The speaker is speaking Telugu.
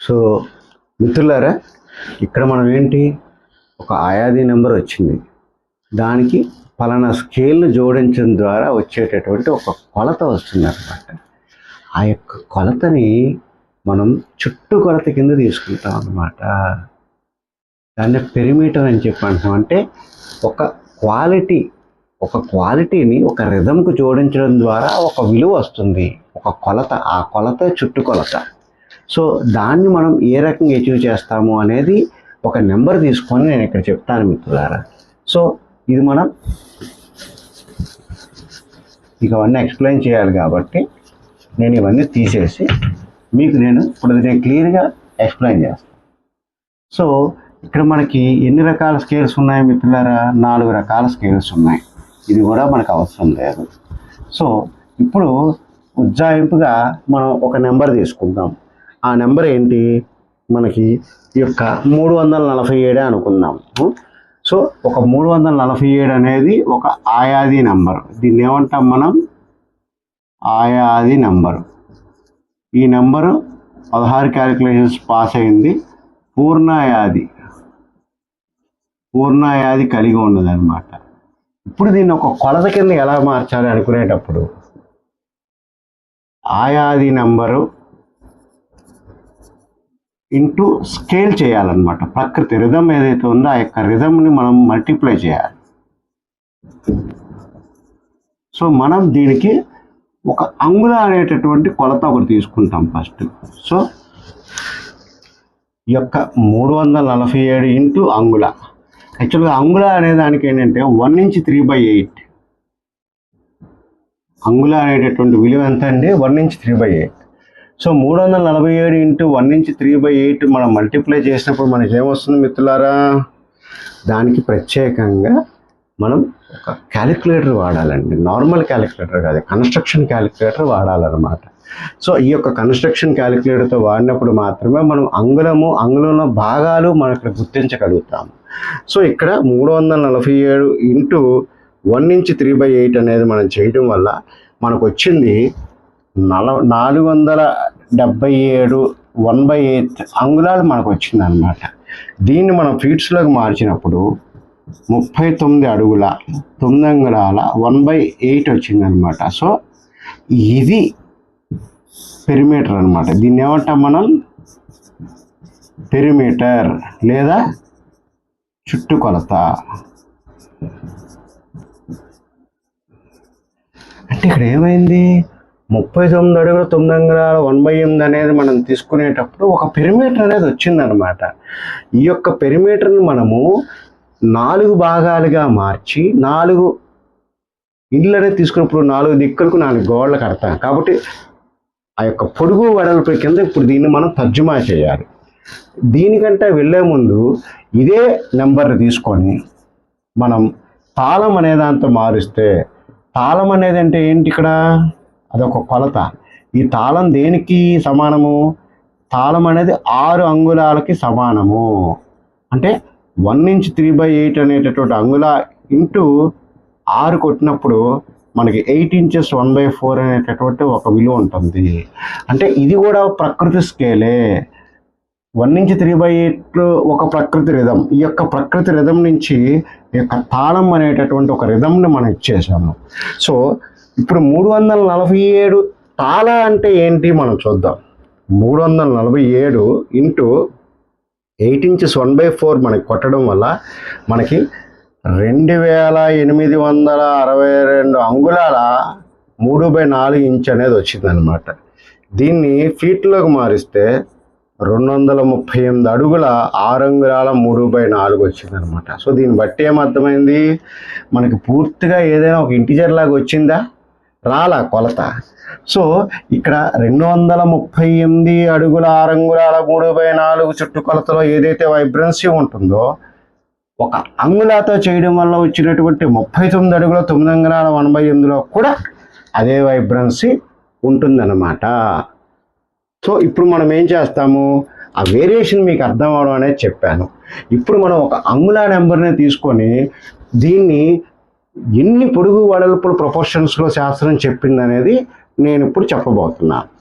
సో మిత్రులారా ఇక్కడ మనం ఏంటి? ఒక ఆయాది నెంబర్ వచ్చింది. దానికి పలానా స్కేల్ను జోడించడం ద్వారా వచ్చేటటువంటి ఒక కొలత వస్తుంది అనమాట ఆ యొక్క కొలతని మనం చుట్టూ కొలత కింద తీసుకుంటాం అన్నమాట. దాన్ని పెరిమీటర్ అని చెప్పి అంటాం అంటే ఒక క్వాలిటీ ఒక క్వాలిటీని ఒక రిధంకు జోడించడం ద్వారా ఒక విలువ వస్తుంది. ఒక కొలత ఆ కొలత చుట్టు కొలత. సో దాన్ని మనం ఏ రకంగా అచీవ్ చేస్తాము అనేది ఒక నెంబర్ తీసుకొని నేను ఇక్కడ చెప్తాను మిత్రులారా. సో ఇది మనం ఇక అవన్నీ ఎక్స్ప్లెయిన్ చేయాలి కాబట్టి నేను ఇవన్నీ తీసేసి మీకు నేను ఇప్పుడు నేను క్లియర్గా ఎక్స్ప్లెయిన్ చేస్తాను. సో ఇక్కడ మనకి ఎన్ని రకాల స్కేల్స్ ఉన్నాయి మిత్రులారా? నాలుగు రకాల స్కేల్స్ ఉన్నాయి. ఇది కూడా మనకు అవసరం లేదు. సో ఇప్పుడు ఉజ్జాయింపుగా మనం ఒక నెంబర్ తీసుకుందాం. ఆ నెంబర్ ఏంటి? మనకి ఈ యొక్క మూడు వందల నలభై ఏడే అనుకుందాం. సో ఒక మూడు వందల నలభై ఏడు అనేది ఒక ఆయాది నెంబర్. దీన్ని ఏమంటాం మనం? ఆయాది నెంబరు. ఈ నెంబరు పదహారు క్యాలిక్యులేషన్స్ పాస్ అయింది. పూర్ణాయాది. పూర్ణాయాది కలిగి ఉన్నదన్నమాట. ఇప్పుడు దీన్ని ఒక కొలత కింద ఎలా మార్చాలి అనుకునేటప్పుడు? ఆయాది నెంబరు ఇంటూ స్కేల్ చేయాలన్నమాట. ప్రకృతి రిధం ఏదైతే ఉందో ఆ యొక్క రిధంని మనం మల్టిప్లై చేయాలి. సో మనం దీనికి ఒక అంగుళ అనేటటువంటి కొలత ఒకటి తీసుకుంటాం ఫస్ట్ సో ఈ యొక్క మూడు వందల నలభై ఏడు ఇంటూ అంగుళ. యాక్చువల్గా అంగుళ అనే దానికి ఏంటంటే one inch three by eight అంగుళ అనేటటువంటి విలువ ఎంత అండి? One inch three by eight so మూడు వందల నలభై ఏడు into one inch three by eight మనం మల్టిప్లై చేసినప్పుడు మనకి ఏమొస్తుంది మిత్రులారా? దానికి ప్రత్యేకంగా మనం ఒక క్యాలిక్యులేటర్ వాడాలండి. నార్మల్ క్యాలిక్యులేటర్ కాదు కన్స్ట్రక్షన్ క్యాలిక్యులేటర్ వాడాలన్నమాట. సో ఈ యొక్క కన్స్ట్రక్షన్ క్యాలిక్యులేటర్తో వాడినప్పుడు మాత్రమే మనం అంగుళము అంగుళంలో భాగాలు మనం ఇక్కడ గుర్తించగలుగుతాము సో ఇక్కడ మూడు వందల నలభై ఏడు into one inch three by eight అనేది మనం చేయడం వల్ల మనకు వచ్చింది నల నాలుగు వందల డెబ్బై ఏడు వన్ బై ఎయిత్ అంగుళాలు మనకు వచ్చిందనమాట దీన్ని మనం ఫీట్స్లోకి మార్చినప్పుడు ముప్పై తొమ్మిది అడుగుల తొమ్మిది అంగుళాల వన్ బై ఎయిట్ వచ్చింది అనమాట సో ఇది పెరిమీటర్ అనమాట దీన్ని ఏమంటాం మనం? పెరిమీటర్ లేదా చుట్టుకొలత. అంటే ఇక్కడ ఏమైంది? ముప్పై తొమ్మిది అడుగుల తొమ్మిది అంగుళాల వన్ బై ఎనిమిది అనేది మనం తీసుకునేటప్పుడు ఒక పెరిమీటర్ అనేది వచ్చిందనమాట ఈ యొక్క పెరిమీటర్ని మనము నాలుగు భాగాలుగా మార్చి నాలుగు ఇళ్ళు అనేది తీసుకున్నప్పుడు నాలుగు దిక్కులకు నాలుగు గోడలు కడతాం. కాబట్టి ఆ యొక్క పొడుగు వెడల్పు కింద ఇప్పుడు దీన్ని మనం తర్జుమా చేయాలి. దీనికంటే వెళ్ళే ముందు ఇదే నెంబర్ని తీసుకొని మనం తాళం అనే దాంతో మారిస్తే తాళం అనేది అంటే ఏంటి ఇక్కడ? అదొక కొలత. ఈ తాళం దేనికి సమానము? తాళం అనేది ఆరు అంగుళాలకి సమానము. అంటే one inch three by eight అనేటటువంటి అంగుళ ఇంటూ ఆరు కొట్టినప్పుడు మనకి eight inches one by four అనేటటువంటి ఒక విలువ ఉంటుంది. అంటే ఇది కూడా ప్రకృతి స్కేలే. వన్ నుంచి త్రీ బై ఎయిట్ ఒక ప్రకృతి రిధం. ఈ యొక్క ప్రకృతి రిధం నుంచి ఈ యొక్క తాళం అనేటటువంటి ఒక రిధంని మనం ఇచ్చేసాము. సో ఇప్పుడు మూడు వందల నలభై ఏడు తాళ అంటే ఏంటి మనం చూద్దాం. మూడు వందల నలభై ఏడు into eight inches one by four మనకి కొట్టడం వల్ల మనకి రెండు వేల ఎనిమిది వందల అరవై రెండు అంగుళాల మూడు బై నాలుగు ఇంచ్ అనేది వచ్చిందనమాట దీన్ని ఫీట్లోకి మారిస్తే రెండు వందల ముప్పై ఎనిమిది అడుగుల ఆరు అంగుళాల మూడు బై నాలుగు వచ్చిందనమాట సో దీన్ని బట్టి ఏమర్థమైంది? మనకి పూర్తిగా ఏదైనా ఒక ఇంటిజర్ లాగా వచ్చిందా? రాలా కొలత. సో ఇక్కడ రెండు వందల ముప్పై ఎనిమిది అడుగుల ఆరు అంగుళాల మూడు బై నాలుగు చుట్టుకొలతలో ఏదైతే వైబ్రెన్సీ ఉంటుందో ఒక అంగుళాతో చేయడం వల్ల వచ్చినటువంటి ముప్పై తొమ్మిది అడుగుల తొమ్మిది అంగుళాల వన్ బై ఎనిమిదిలో కూడా అదే వైబ్రెన్సీ ఉంటుందన్నమాట. సో ఇప్పుడు మనం ఏం చేస్తాము? ఆ వేరియేషన్ మీకు అర్థం అవడం అనేది చెప్పాను. ఇప్పుడు మనం ఒక అంగుళా నెంబర్ని తీసుకొని దీన్ని ఎన్ని పొడుగు వెడల్పుల ప్రపోర్షన్స్లో శాస్త్రం చెప్పింది అనేది నేను ఇప్పుడు చెప్పబోతున్నాను.